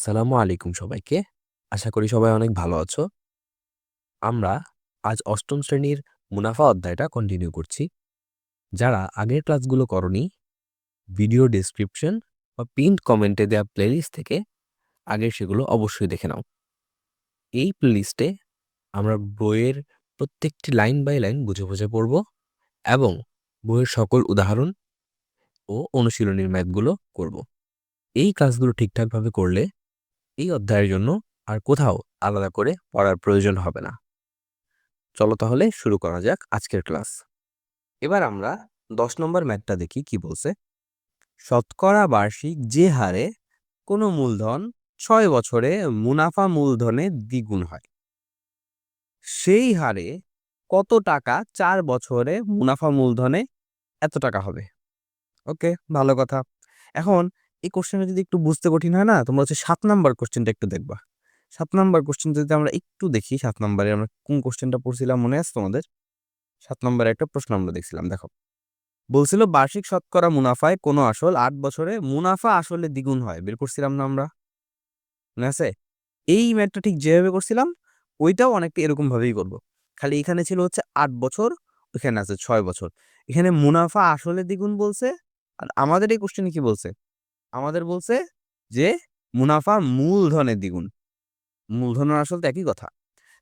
আসসালামু আলাইকুম সবাইকে। আশা করি সবাই অনেক ভালো আছো। আমরা আজ অষ্টম শ্রেণির মুনাফা অধ্যায়টা কন্টিনিউ করছি। যারা আগের ক্লাসগুলো করনি, ভিডিও ডেসক্রিপশন বা পিন্ড কমেন্টে দেওয়া প্লেলিস্ট থেকে আগের সেগুলো অবশ্যই দেখে নাও। এই প্লেলিস্টে আমরা বইয়ের প্রত্যেকটি লাইন বাই লাইন বুঝে বুঝে পড়ব এবং বইয়ের সকল উদাহরণ ও অনুশীলনীর ম্যাথগুলো করব। এই কাজগুলো ঠিকঠাকভাবে করলে এই অধ্যায়ের জন্য আর কোথাও আলাদা করে পড়ার প্রয়োজন হবে না। চলো তাহলে শুরু করা যাক আজকের ক্লাস। এবার আমরা দশ নম্বর ম্যাথটা দেখি কি বলছে। শতকরা বার্ষিক যে হারে কোনো মূলধন ছয় বছরে মুনাফা মূলধনে দ্বিগুণ হয়, সেই হারে কত টাকা চার বছরে মুনাফা মূলধনে এত টাকা হবে? ওকে, ভালো কথা। এখন এই কোশ্চেনটা যদি একটু বুঝতে কঠিন হয় না, তোমরা হচ্ছে সাত নাম্বার কোশ্চেনটা একটু দেখবা। সাত নাম্বার কোশ্চেন যদি আমরা একটু দেখি, সাত নাম্বারে আমরা কোন কোশ্চেনটা পড়ছিলাম মনে আছে তোমাদের? সাত নম্বরে একটা প্রশ্ন আমরা দেখছিলাম, দেখো। বলছিল, বার্ষিক শতকরা মুনাফায় কোনো আসল আট বছরে মুনাফা আসলে দ্বিগুণ হয়? বের করছিলাম না আমরা। মনে আছে? এই ম্যাথটা ঠিক যেভাবে করছিলাম, ওইটাও অনেকটা এরকম ভাবেই করব। খালি এখানে ছিল হচ্ছে আট বছর, ওইখানে আছে ছয় বছর। এখানে মুনাফা আসলে দ্বিগুণ বলছে, আর আমাদের এই কোশ্চেনে কি বলছে? আমাদের বলছে যে, মুনাফা মূলধনের দ্বিগুণ। মূলধনের আসলে একই কথা।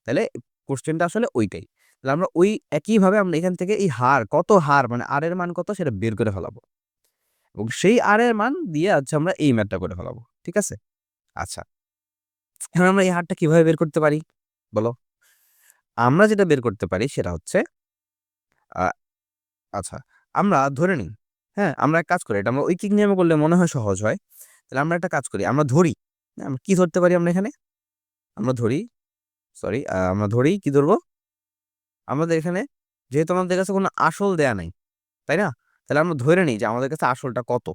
তাহলে কোশ্চেনটা আসলে ওইটাই। তাহলে আমরা ওই একইভাবে আমরা এখান থেকে এই হার, কত হার মানে আর এর মান কত, সেটা বের করে ফেলাবো। এবং সেই আর এর মান দিয়ে আচ্ছা আমরা এই ম্যাথটা করে ফেলাবো, ঠিক আছে? আচ্ছা। এখন আমরা এই হারটা কীভাবে বের করতে পারি? বলো। আমরা যেটা বের করতে পারি সেটা হচ্ছে আচ্ছা আমরা ধরে নিই হ্যাঁ আমরা এক কাজ করি এটা আমরা ঐকিক নিয়মে করলে মনে হয় সহজ হয়। তাহলে আমরা একটা কাজ করি আমরা ধরি হ্যাঁ, আমরা কি ধরতে পারি আমরা এখানে? আমরা ধরি সরি আমরা ধরি কি ধরবো? আমাদের এখানে যেহেতু আমাদের কাছে কোনো আসল দেয়া নাই তাই না? তাহলে আমরা ধরে নিই যে আমাদের কাছে আসলটা কত।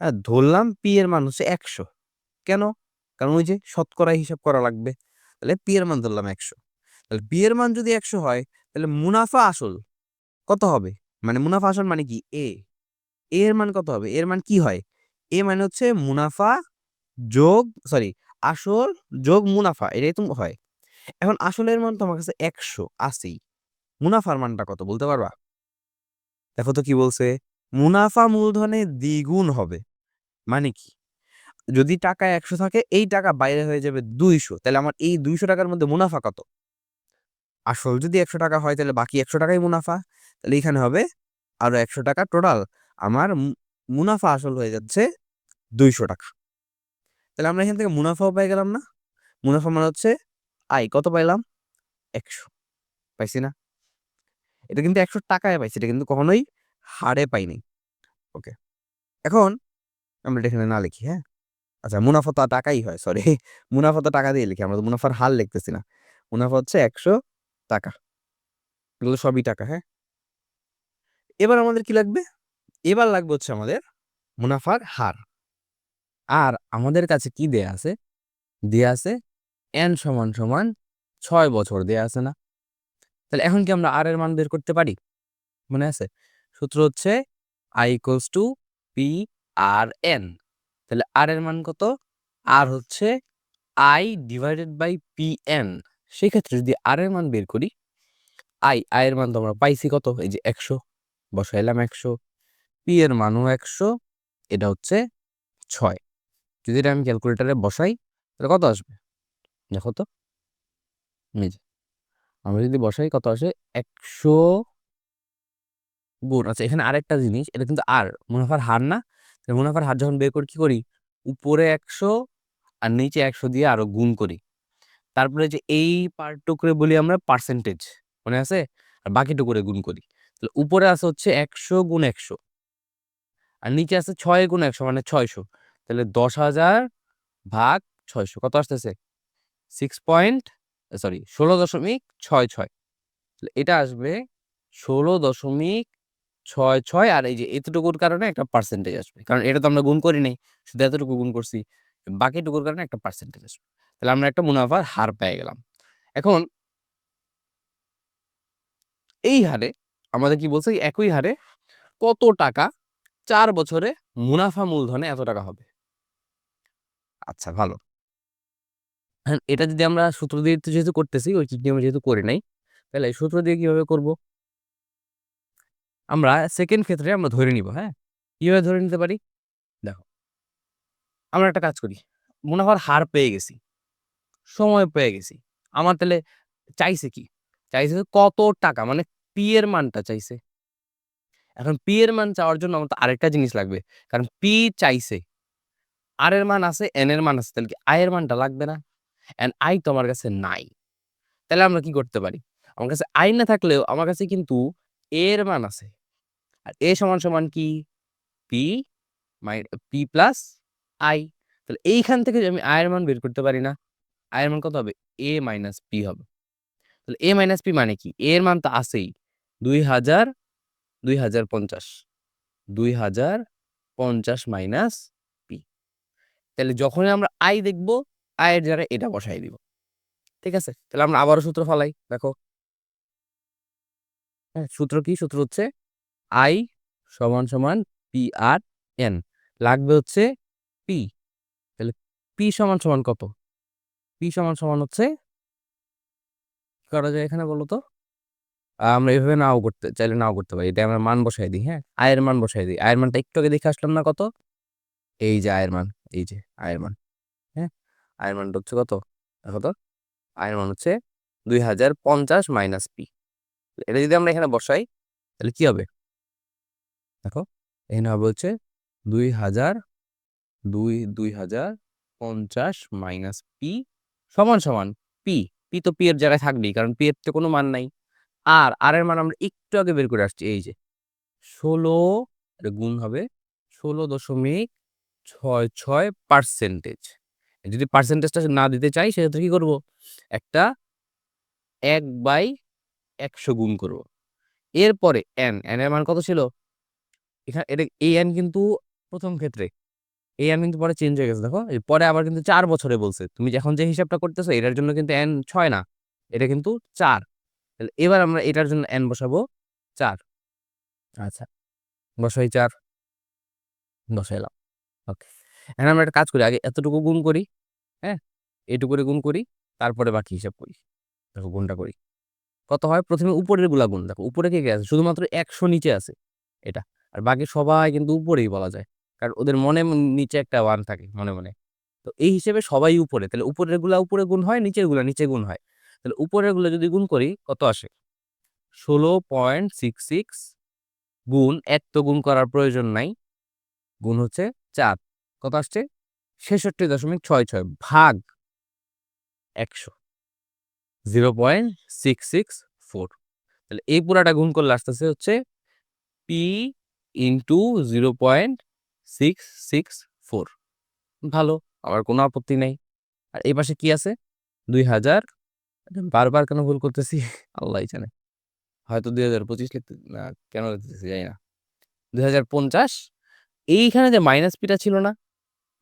হ্যাঁ ধরলাম পি এর মান হচ্ছে একশো। কেন? কারণ ওই যে শতকরা হিসাব করা লাগবে। তাহলে পি এর মান ধরলাম একশো। তাহলে পি এর মান যদি একশো হয় তাহলে মুনাফা আসল কত হবে? মানে মুনাফা আসল মানে কি? এ এর মান কত হবে? এর মান কি হয়? এ মানে হচ্ছে মুনাফা যোগ সরি আসল যোগ মুনাফা, এটাই তো হয়। এখন আসলের মান তোমার কাছে একশো আশি মুনাফার মানটা কত বলতে পারবা? দেখো তো কি বলছে, মুনাফা মূলধনে দ্বিগুণ হবে। মানে কি? যদি টাকা একশো থাকে, এই টাকা বাইরে হয়ে যাবে দুইশো। তাহলে আমার এই দুইশো টাকার মধ্যে মুনাফা কত? আসল যদি একশো টাকা হয়, তাহলে বাকি একশো টাকাই মুনাফা। তাহলে এখানে হবে আরও একশো টাকা টোটাল আমার মুনাফা আসল হয়ে যাচ্ছে দুইশো টাকা। তাহলে আমরা এখান থেকে মুনাফাও পাই গেলাম না। মুনাফা মানে হচ্ছে আয়, কত পাইলাম? একশো। পাইছি না? এটা কিন্তু একশো টাকায় পাইছি, এটা কিন্তু কখনোই হারে পাইনি। ওকে। এখন আমরা এটা এখানে না লিখি হ্যাঁ? আচ্ছা মুনাফা তো টাকাই হয় সরি মুনাফা তো টাকা দিয়ে লিখি, আমরা তো মুনাফার হার লিখতেছি না। মুনাফা হচ্ছে একশো টাকা। এগুলো সবই টাকা হ্যাঁ? এবার আমাদের কি লাগবে? এবার লাগবে হচ্ছে আমাদের মুনাফার হার। আর আমাদের কাছে কি দেয়া আছে? দেয়া আছে এন সমান সমান ছয় বছর, দেয়া আছে না। তাহলে এখন কি আমরা আর এর মান বের করতে পারি? মনে আছে? সূত্র হচ্ছে I equals two P R N তাহলে আর এর মান কত? আর হচ্ছে I divided by P N সেক্ষেত্রে যদি আর এর মান বের করি আই আয়ের মান তো আমরা পাইছি কত? এই যে একশো, বসাইলাম একশো। পি এর মানও একশো, এটা হচ্ছে ছয়। যদি এটা আমি ক্যালকুলেটারে বসাই, তাহলে কত আসবে? দেখো তো আমরা যদি বসাই কত আসে? একশো গুণ। আচ্ছা এখানে আরেকটা জিনিস, এটা কিন্তু আর মুনাফার হার না? মুনাফার হার যখন বের করি, কি করি? উপরে একশো আর নিচে একশো দিয়ে আরও গুণ করি। তারপরে যে এই পার্টটুকুরে বলি আমরা পার্সেন্টেজ মনে আছে? আর বাকি বাকিটুকুরে গুণ করি। তাহলে উপরে আছে হচ্ছে একশো গুণ একশো। আর নিচে আছে ছয় গুণ একশো মানে ছয়শো। তাহলে দশ হাজার ভাগ ছয়শো, কত আসতেছে? সিক্স পয়েন্ট সরি ষোলো দশমিক ছয় ছয়। এটা আসবে ষোলো দশমিক ছয় ছয়, আর এই যে এতটুকুর কারণে একটা পার্সেন্টেজ আসবে। কারণ এটা তো আমরা গুণ করি নাই, শুধু এতটুকু গুণ করছি, বাকিটুকুর কারণে একটা পার্সেন্টেজ আসবে। তাহলে আমরা একটা মুনাফার হার পেয়ে গেলাম। এখন এই হারে আমাদের কি বলছে? একই হারে কত টাকা চার বছরে মুনাফা মূলধনে এত টাকা হবে। আচ্ছা ভালো। এখন এটা যদি আমরা সূত্র দিয়ে যেহেতু করতেছি ঐকিক নিয়মে যেহেতু করি নাই তাহলে সূত্র দিয়ে কীভাবে করব? আমরা সেকেন্ড ক্ষেত্রে আমরা ধরে নিব হ্যাঁ? কীভাবে ধরে নিতে পারি? দেখো। আমরা একটা কাজ করি। মুনাফার হার পেয়ে গেছি। সময় পেয়ে গেছি। আমার তাহলে চাইছে কি? চাইছে কত টাকা? মানে পি এর মানটা চাইছে। এখন পি এর মান চাওয়ার জন্য আমার তো আরেকটা জিনিস লাগবে। কারণ পি চাইছে। আর এর মান আছে এন এর মান আছে, তাহলে কি আই এর মানটা লাগবে না? এন্ড আই তো আমার কাছে নাই। তাহলে আমরা কি করতে পারি? আমার কাছে আই না থাকলেও আমার কাছে কিন্তু এর মান আছে। আর এ সমান সমান কি? P my P plus I তাহলে এইখান থেকে আমি আয়ের মান বের করতে পারি না আয়ের মান কত হবে? এ মাইনাস পি হবে। তাহলে এ মাইনাস পি মানে কি? এর মান তো আছেই। দুই হাজার দুই হাজার পঞ্চাশ। দুই হাজার পঞ্চাশ মাইনাস পি। তাহলে যখনই আমরা আই দেখব আয়ের জায়গায় এটা বসাই দিব। ঠিক আছে? তাহলে আমরা আবারও সূত্র ফালাই, দেখো। হ্যাঁ সূত্র কি? সূত্র হচ্ছে আই সমান সমান পি আর এন লাগবে হচ্ছে পি তাহলে পি সমান সমান কত? পি সমান সমান হচ্ছে করা যায় এখানে বলো তো আমরা এভাবে নাও করতে, চাইলে নাও করতে পারি। এটা আমরা মান বসাই দিই হ্যাঁ? আয়ের মান বসাই দিই। আয়ের মানটা একটু আগে দেখে আসলাম না কত? এই যে আয়ের মান, এই যে আয়ের মান হ্যাঁ? আয়ের মানটা হচ্ছে কত? দেখো তো আয়ের মান হচ্ছে দুই হাজার পঞ্চাশ মাইনাস পি এটা যদি আমরা এখানে বসাই, তাহলে কি হবে? দেখো, এখানে হবে হচ্ছে দুই হাজার দুই দুই হাজার পঞ্চাশ মাইনাস পি সমান সমান পি পি তো পি এর জায়গায় থাকবেই, কারণ পি এর তো কোনো মান নাই। আর আর এর মান আমরা একটু আগে বের করে আসছি, এই যে ষোলো গুণ হবে ষোলো দশমিক ছয় ছয় পার্সেন্টেজ যদি পার্সেন্টেজটা না দিতে চাই, সেক্ষেত্রে কি করব? একটা এক বাই একশো গুণ করব। এরপরে এন এন এর মান কত ছিল? এখানে, এটা, এই এন কিন্তু প্রথম ক্ষেত্রে। এই এন কিন্তু পরে চেঞ্জ হয়ে গেছে, দেখো। পরে আবার কিন্তু চার বছরে বলছে। তুমি এখন যে হিসাবটা করতেছো, এটার জন্য কিন্তু এন ছয় না, এটা কিন্তু চার। তাহলে এবার আমরা এটার জন্য এন বসাবো চার। আচ্ছা বসাই চার। বসাইলাম ওকে এখন আমরা একটা কাজ করি, আগে এতটুকু গুণ করি হ্যাঁ? এইটুকু করে গুণ করি, তারপরে বাকি হিসাব করি। দেখো গুণটা করি। কত হয়? প্রথমে উপরেরগুলা গুণ, দেখো উপরে কে কে আছে? শুধুমাত্র একশো নিচে আছে এটা। আর বাকি সবাই কিন্তু উপরেই বলা যায়। কারণ ওদের মনে নিচে একটা ওয়ান থাকে, মনে মনে। তো এই হিসেবে সবাই উপরে, তাহলে উপরেরগুলা উপরে গুণ হয়, নিচেরগুলা নিচে গুণ হয়। তাহলে উপরেরগুলো যদি গুণ করি, কত আসে? ষোলো পয়েন্ট সিক্স সিক্স গুণ এক তো গুণ করার প্রয়োজন নাই, গুণ হচ্ছে চার। কত আসছে? ছেষট্টি দশমিক ছয় ছয় ভাগ একশো। Zero point six six four. তাহলে এই পুরাটা গুণ করলে আসতেছে হচ্ছে P into zero point six six four. ভালো আবার কোনো আপত্তি নেই। আর এই পাশে কি আছে? দুই হাজার বারবার কেন ভুল করতেছি? আল্লাহ জানে। হয়তো দুই হাজার পঁচিশ লিখতে, না, কেন লিখতেছি জানি না। দুই হাজার পঞ্চাশ, এইখানে যে মাইনাস পিটা ছিল না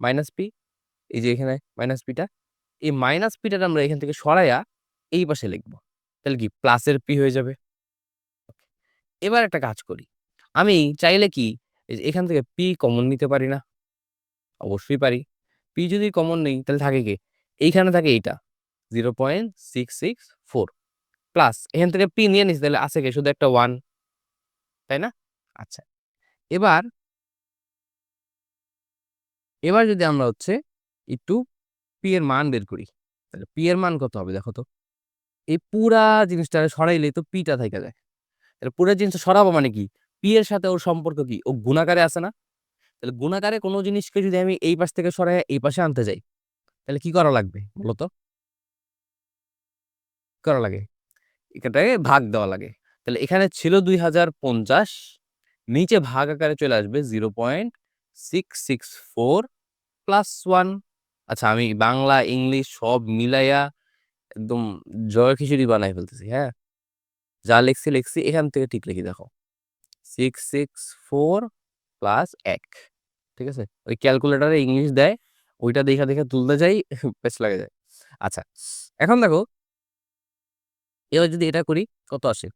মাইনাস পি এই যে এখানে মাইনাস পিটা এই মাইনাস পিটাটা আমরা এখান থেকে সরাইয়া এই পাশে লিখব। তাহলে কি? প্লাসের পি হয়ে যাবে। এবার একটা কাজ করি। আমি চাইলে কি এখান থেকে পি কমন নিতে পারি না? অবশ্যই পারি। পি যদি কমন নেই, তাহলে থাকে কি? এইখানে থাকে এইটা। Zero point six six four plus এখান থেকে পি নিয়ে নিস, তাহলে আছে কি? শুধু একটা ওয়ান তাই না? আচ্ছা এবার এবার যদি আমরা হচ্ছে একটু পি এর মান বের করি, তাহলে পি এর মান কত হবে দেখো তো? এই পুরা জিনিসটা সরাইলে তো পিটা থেকে যায়। তাহলে পুরো জিনিসটা সরাবো মানে কি? পি এর সাথে ওর সম্পর্ক কি? ও গুণাকারে আছে না? তাহলে গুণাকারে কোনো জিনিসকে যদি আমি এই পাশ থেকে সরাই, এই পাশে আনতে যাই, তাহলে কি করা লাগবে বলো তো? কি করা লাগে। এখানটাকে ভাগ দেওয়া লাগে। তাহলে এখানে ছিল দুই হাজার পঞ্চাশ, নিচে ভাগ আকারে চলে আসবে zero point six six four plus one আচ্ছা আমি বাংলা, ইংলিশ সব মিলাইয়া একদম জয় খিচুড়ি বানাই ফেলতেছি হ্যাঁ? যা লিখছি লিখছি, এখান থেকে ঠিক লিখি, দেখো। সিক্স সিক্স ফোর প্লাস এক, ঠিক আছে? ওই ক্যালকুলেটারে ইংলিশ দেয়, ওইটা দেখা, দেখে তুলতে যাই, বেশ লাগে যায়। আচ্ছা এখন দেখো এবার যদি এটা করি, কত আসে?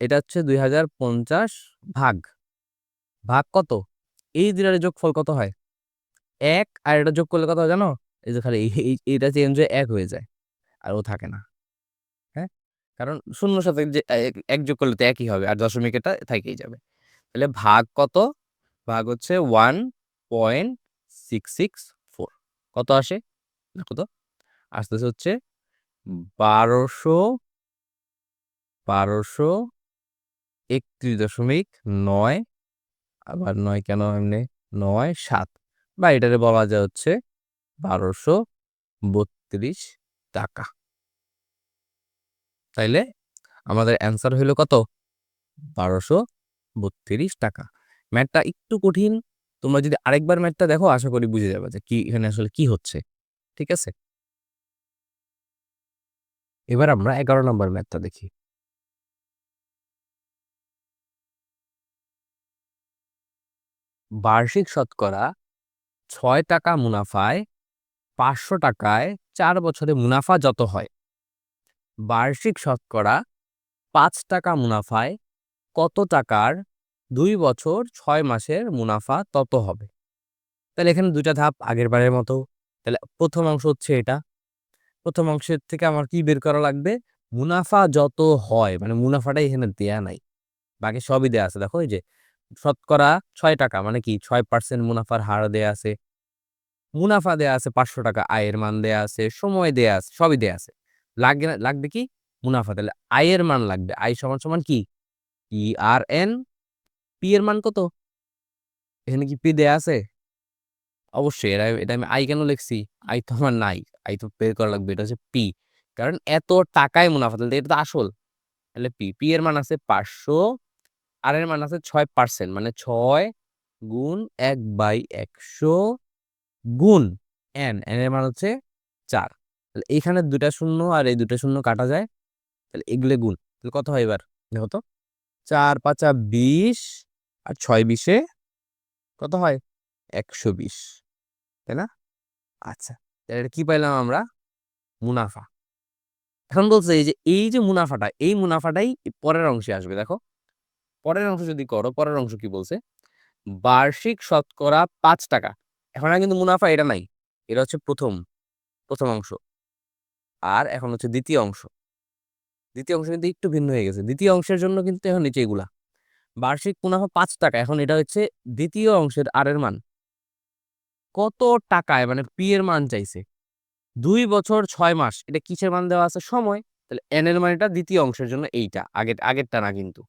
এটা হচ্ছে দুই হাজার পঞ্চাশ ভাগ। ভাগ কত? এই দুটার যোগফল কত হয়? এক, আর এটা যোগ করলে কত হয় জানো? এই যে খালি এটা চেঞ্জ হয়ে এক হয়ে যায়, আর ও থাকে না। হ্যাঁ? কারণ শূন্যর সাথে যে এক- যোগ করলে তো একই হবে, আর দশমিক এটা থেকেই যাবে। তাহলে ভাগ কত? ভাগ হচ্ছে one point six six four কত আসে? কত তো। আসতেছে হচ্ছে বারোশো বারোশো একত্রিশ দশমিক নয়, আবার নয় কেন এমনি? নয়, সাত। বা এটারে বলা যায় হচ্ছে বারোশো বত্রিশ টাকা। তাইলে আমাদের অ্যান্সার হইল কত? বারোশো বত্রিশ টাকা। ম্যাথটা একটু কঠিন। তোমরা যদি আরেকবার ম্যাথটা দেখো, আশা করি বুঝে যাবে যে কি এখানে আসলে কি হচ্ছে। ঠিক আছে? এবার আমরা এগারো নম্বর ম্যাথটা দেখি। বার্ষিক শতকরা ছয় টাকা মুনাফায় পাঁচশো টাকায় চার বছরে মুনাফা যত হয়। বার্ষিক শতকরা পাঁচ টাকা মুনাফায় কত টাকার দুই বছর ছয় মাসের মুনাফা তত হবে? তাহলে এখানে দুইটা ধাপ, আগের বারের মতো। তাহলে প্রথম অংশ হচ্ছে এটা। প্রথম অংশের থেকে আমার কি বের করা লাগবে? মুনাফা যত হয় মানে মুনাফাটাই এখানে দেয়া নাই। বাকি সবই দেয়া আছে। দেখো, এই যে শতকরা ছয় টাকা মানে কি ছয় পার্সেন্ট মুনাফার হার দেয়া আছে। মুনাফা দেয়া আছে পাঁচশো টাকা, আয়ের মান দেয়া আছে, সময় দেয়া আছে, সবই দেয়া আছে। লাগবে লাগবে কি? মুনাফা, তাহলে আয়ের মান লাগবে। আয় সমান সমান কি? পি আর এন পি এর মান কত? এখানে কি পি দেয়া আছে? অবশ্যই এটা এটা আমি আই কেন লিখছি? আই তো আমার নাই আই তো বের করা লাগবে, এটা হচ্ছে পি কারণ এত টাকায় মুনাফা, তাহলে এটা তো আসল। তাহলে পি পি এর মান আছে পাঁচশো আর এর মান আছে ছয় পার্সেন্ট মানে ছয় গুণ এক বাই একশো গুণ এন এন এর মান হচ্ছে চার। তাহলে এইখানে দুটা শূন্য আর এই দুটা শূন্য কাটা যায়, তাহলে এগুলো গুণ, তাহলে কত হয় এবার? দেখো তো, চার পাঁচা বিশ আর ছয় বিশে কত হয়? একশো বিশ, তাই না? আচ্ছা তাহলে কি পাইলাম আমরা? মুনাফা। এখন বলছে এই যে এই যে মুনাফাটা, এই মুনাফাটাই পরের অংশে আসবে, দেখো। পরের অংশ যদি করো, পরের অংশ কি বলছে? বার্ষিক শতকরা পাঁচ টাকা। এখন কিন্তু মুনাফা এটা নাই। এটা হচ্ছে প্রথম প্রথম অংশ। আর এখন হচ্ছে দ্বিতীয় অংশ। দ্বিতীয় অংশ কিন্তু একটু ভিন্ন হয়ে গেছে। দ্বিতীয় অংশের জন্য কিন্তু এখন নিচে এগুলা। বার্ষিক মুনাফা পাঁচ টাকা। এখন এটা হচ্ছে দ্বিতীয় অংশের আর এর মান। কত টাকায় মানে পি এর মান চাইছে? দুই বছর ছয় মাস। এটা কিসের মান দেওয়া আছে? সময়। তাহলে এন এর মান এটা দ্বিতীয় অংশের জন্য এইটা। আগের, আগেরটা না কিন্তু।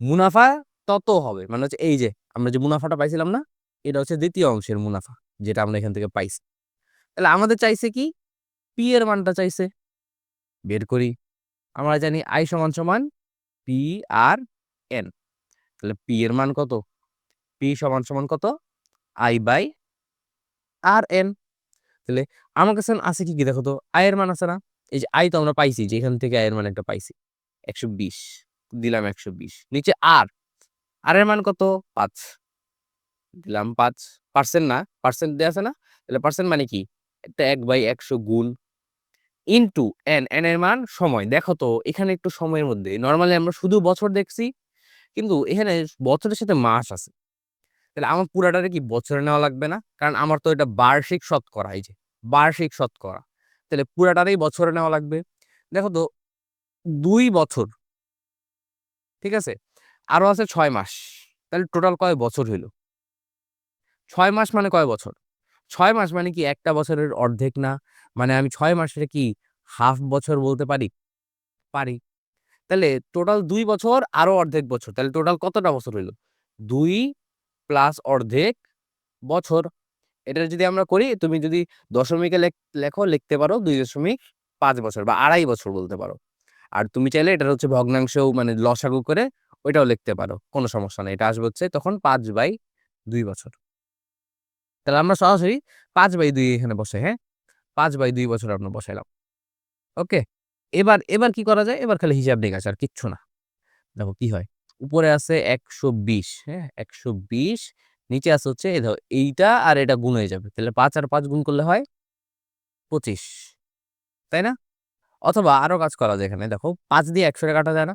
মুনাফা তত হবে। মানে হচ্ছে এই যে, আমরা যে মুনাফাটা পাইছিলাম না, এটা হচ্ছে দ্বিতীয় অংশের মুনাফা, যেটা আমরা এখান থেকে পাইছি। তাহলে আমাদের চাইছে কি? পি এর মানটা চাইছে। বের করি। আমরা জানি আই সমান সমান পি আর এন তাহলে পি এর মান কত? পি সমান সমান কত? আই বাই আর এন তাহলে আমার কাছে আছে কি কি দেখো তো? আয়ের মান আছে না? এই যে আই তো আমরা পাইছি যে এখান থেকে আয়ের মান একটা পাইছি। একশো বিশ। দিলাম একশো বিশ। নিচে আর। আর এর মান কত? পাঁচ। দিলাম পাঁচ। পার্সেন্ট না? পার্সেন্ট দেওয়া আছে না? তাহলে পার্সেন্ট মানে কি? এক বাই একশো গুণ ইনটু এন। এন এর মান সময়। দেখো তো, এখানে একটু সময়ের মধ্যে। নর্মালি আমরা শুধু বছর দেখছি, কিন্তু এখানে বছরের সাথে মাস আছে। তাহলে আমার পুরাটারে কি বছরে নেওয়া লাগবে না? কারণ আমার তো এটা বার্ষিক শতকরা, এই যে বার্ষিক শতকরা। তাহলে পুরাটারেই বছরে নেওয়া লাগবে। দেখো তো, দুই বছর ঠিক আছে? আরও আছে ছয় মাস। তাহলে টোটাল কয় বছর হইল? ছয় মাস মানে কয় বছর? ছয় মাস মানে কি একটা বছরের অর্ধেক না? মানে আমি ছয় মাসের কি হাফ বছর বলতে পারি? পারি। তাহলে টোটাল দুই বছর আরও অর্ধেক বছর। তাহলে টোটাল কতটা বছর হইল? দুই প্লাস অর্ধেক বছর। এটা যদি আমরা করি, তুমি যদি দশমিকে লেখ- লেখো, লিখতে পারো দুই দশমিক পাঁচ বছর বা আড়াই বছর বলতে পারো। আর তুমি চাইলে এটা হচ্ছে ভগ্নাংশও মানে লসাগু করে ওইটাও লিখতে পারো, কোনো সমস্যা নেই। এটা আসবে হচ্ছে তখন পাঁচ বাই দুই বছর। তাহলে আমরা সরাসরি পাঁচ বাই দুই এখানে বসে হ্যাঁ? পাঁচ বাই দুই বছর আমরা বসাইলাম। ওকে? এবার এবার কি করা যায়? এবার খালি হিসাব নিকাশ, আর কিচ্ছু না। দেখো কি হয়, উপরে আছে একশো বিশ হ্যাঁ? একশো বিশ, নিচে আছে হচ্ছে, এই ধরো এইটা আর এটা গুণ হয়ে যাবে। তাহলে পাঁচ আর পাঁচ গুণ করলে হয় পঁচিশ, তাই না? অথবা আরও কাজ করা যায় এখানে। দেখো, পাঁচ দিয়ে একশো কাটা যায় না?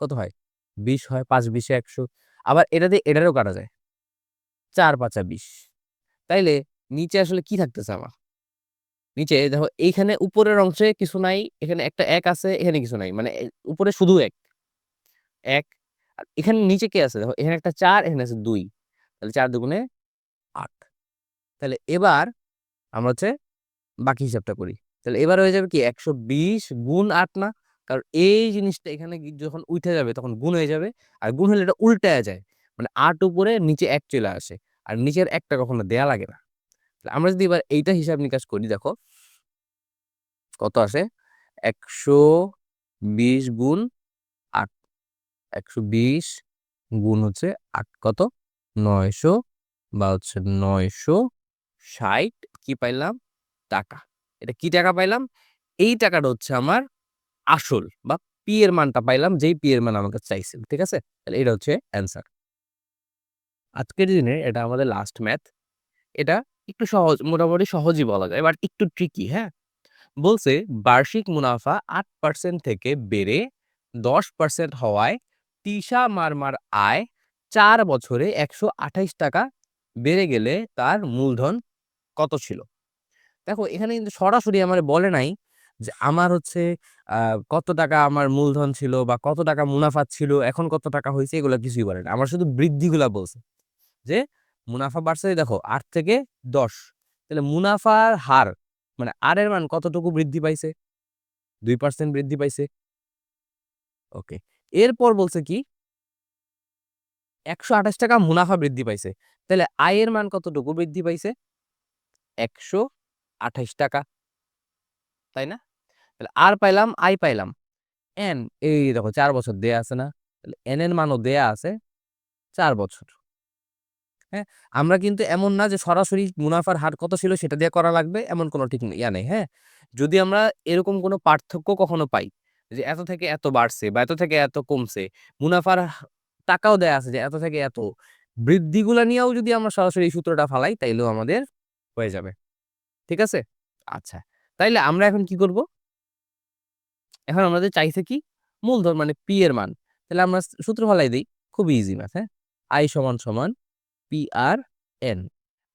কত হয়? বিশ হয়, পাঁচ বিশে একশো। আবার এটা দিয়ে এটারও কাটা যায়। চার পাঁচা বিশ। তাইলে নিচে আসলে কি থাকতেছে আমার নিচে দেখো, এইখানে উপরের অংশে কিছু নাই, এখানে একটা এক আছে, এখানে কিছু নাই। মানে উপরে শুধু এক। এক। আর এখানে নিচে কে আছে? দেখো, এখানে একটা চার, এখানে আছে দুই। তাহলে চার দুগুণে আট। তাহলে এবার আমরা হচ্ছে বাকি হিসাবটা করি। তাহলে এবার হয়ে যাবে কি একশো বিশ গুণ আট না? কারণ এই জিনিসটা এখানে যখন উঠে যাবে তখন গুণ হয়ে যাবে। আর গুণ হলে এটা উল্টায় যায়। মানে আট উপরে নিচে এক চলে আসে। আর নিচের একটা কখনো দেয়া লাগে না। আমরা যদি এবার এইটা হিসাব নিকাশ করি, দেখো। কত আসে? একশো বিশ গুণ আট। একশো বিশ গুণ হচ্ছে আট কত? নয়শো বা হচ্ছে নয়শো ষাট। কি পাইলাম? টাকা। এটা কি টাকা পাইলাম? এই টাকাটা হচ্ছে আমার আসল বা পি এর মানটা পাইলাম, যেই পি এর মান আমাকে চাইছিল, ঠিক আছে? তাহলে এটা হচ্ছে অ্যান্সার আজকের দিনে এটা আমাদের লাস্ট ম্যাথ এটা একটু সহজ, মোটামুটি সহজই বলা যায় বাট একটু ট্রিকি হ্যাঁ? বলছে বার্ষিক মুনাফা আট পার্সেন্ট থেকে বেড়ে দশ পার্সেন্ট হওয়ায় তিশা মারমার আয় চার বছরে একশো আঠাইশ টাকা বেড়ে গেলে তার মূলধন কত ছিল? দেখো, এখানে কিন্তু সরাসরি আমার বলে নাই যে আমার হচ্ছে কত টাকা আমার মূলধন ছিল বা কত টাকা মুনাফা ছিল, এখন কত টাকা হয়েছে এগুলো কিছুই বলে না। আমার শুধু বৃদ্ধিগুলা বলছে যে মুনাফা বাড়ছে, দেখো, আট থেকে দশ। তাহলে মুনাফার হার মানে আর এর মান কতটুকু বৃদ্ধি পাইছে? দুই পার্সেন্ট বৃদ্ধি পাইছে। ওকে, এরপর বলছে কি, একশো আঠাশ টাকা মুনাফা বৃদ্ধি পাইছে। তাহলে আয়ের মান কতটুকু বৃদ্ধি পাইছে? একশো আঠাইশ টাকা। তাই না? তাহলে আর পাইলাম, আই পাইলাম। এন, এই দেখো চার বছর দেয়া আছে না? তাহলে এন এর মানও দেয়া আছে চার বছর। হ্যাঁ? আমরা কিন্তু এমন না যে সরাসরি মুনাফার হার কত ছিল সেটা দিয়ে করা লাগবে, এমন কোনো ঠিক ইয়া নেই হ্যাঁ? যদি আমরা এরকম কোনো পার্থক্য কখনো পাই যে এত থেকে এত বাড়ছে বা এত থেকে এত কমছে, মুনাফার টাকাও দেয়া আছে যে এত থেকে এত, বৃদ্ধিগুলা নিয়েও যদি আমরা সরাসরি সূত্রটা ফালাই তাইলেও আমাদের হয়ে যাবে। ঠিক আছে? আচ্ছা তাইলে আমরা এখন কি করব? এখন আমাদের চাইছে কি? মূলধন মানে পি এর মান। তাহলে আমরা সূত্র ফালাই দিই। খুব ইজি ম্যাথ হ্যাঁ? আই সমান সমান পি আর এন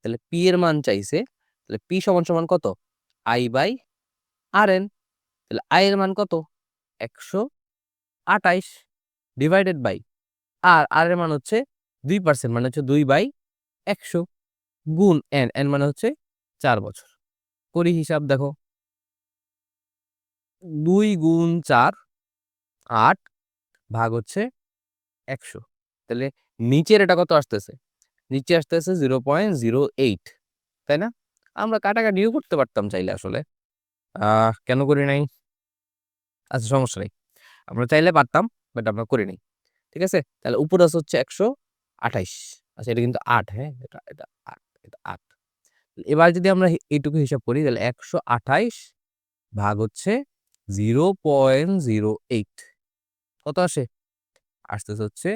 তাহলে পি এর মান চাইছে তাহলে পি সমান সমান কত? আই বাই আর এন তাহলে আই এর মান কত? একশো আটাইশ ডিভাইডেড বাই আর আর এর মান হচ্ছে দুই পার্সেন্ট মানে হচ্ছে দুই বাই একশো গুণ এন এন মানে হচ্ছে চার বছর। করি হিসাব, দেখো। দুই গুণ চার, আট ভাগ হচ্ছে একশো। তাহলে নিচের এটা কত আসতেছে? নিচে আসতেছে জিরো পয়েন্ট জিরো এইট, তাই না? আমরা কাটাকাটিও করতে পারতাম চাইলে আসলে। কেন করি নাই? আচ্ছা সমস্যা নেই। আমরা চাইলে পারতাম, বাট আমরা করি নাই, ঠিক আছে? তাহলে উপর হচ্ছে একশো আঠাইশ। আচ্ছা এটা কিন্তু আট হ্যাঁ? এটা এটা আট এটা আট। এবার যদি আমরা এইটুকু হিসাব করি, তাহলে একশো আঠাইশ ভাগ হচ্ছে জিরো পয়েন্ট জিরো এইট। কত আসে? আসতেছে হচ্ছে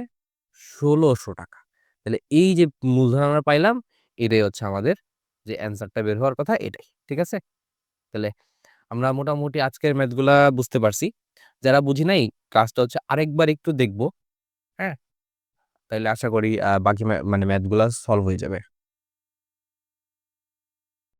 ষোলোশো টাকা। তাহলে এই যে মূলধন আমরা পাইলাম, এটাই হচ্ছে আমাদের যে অ্যান্সারটা বের হওয়ার কথা এটাই, ঠিক আছে? তাহলে আমরা মোটামুটি আজকের ম্যাথগুলা বুঝতে পারছি। যারা বুঝি নাই ক্লাসটা হচ্ছে আরেকবার একটু দেখব হ্যাঁ? তাহলে আশা করি বাকি মানে ম্যাথগুলা সলভ হয়ে যাবে।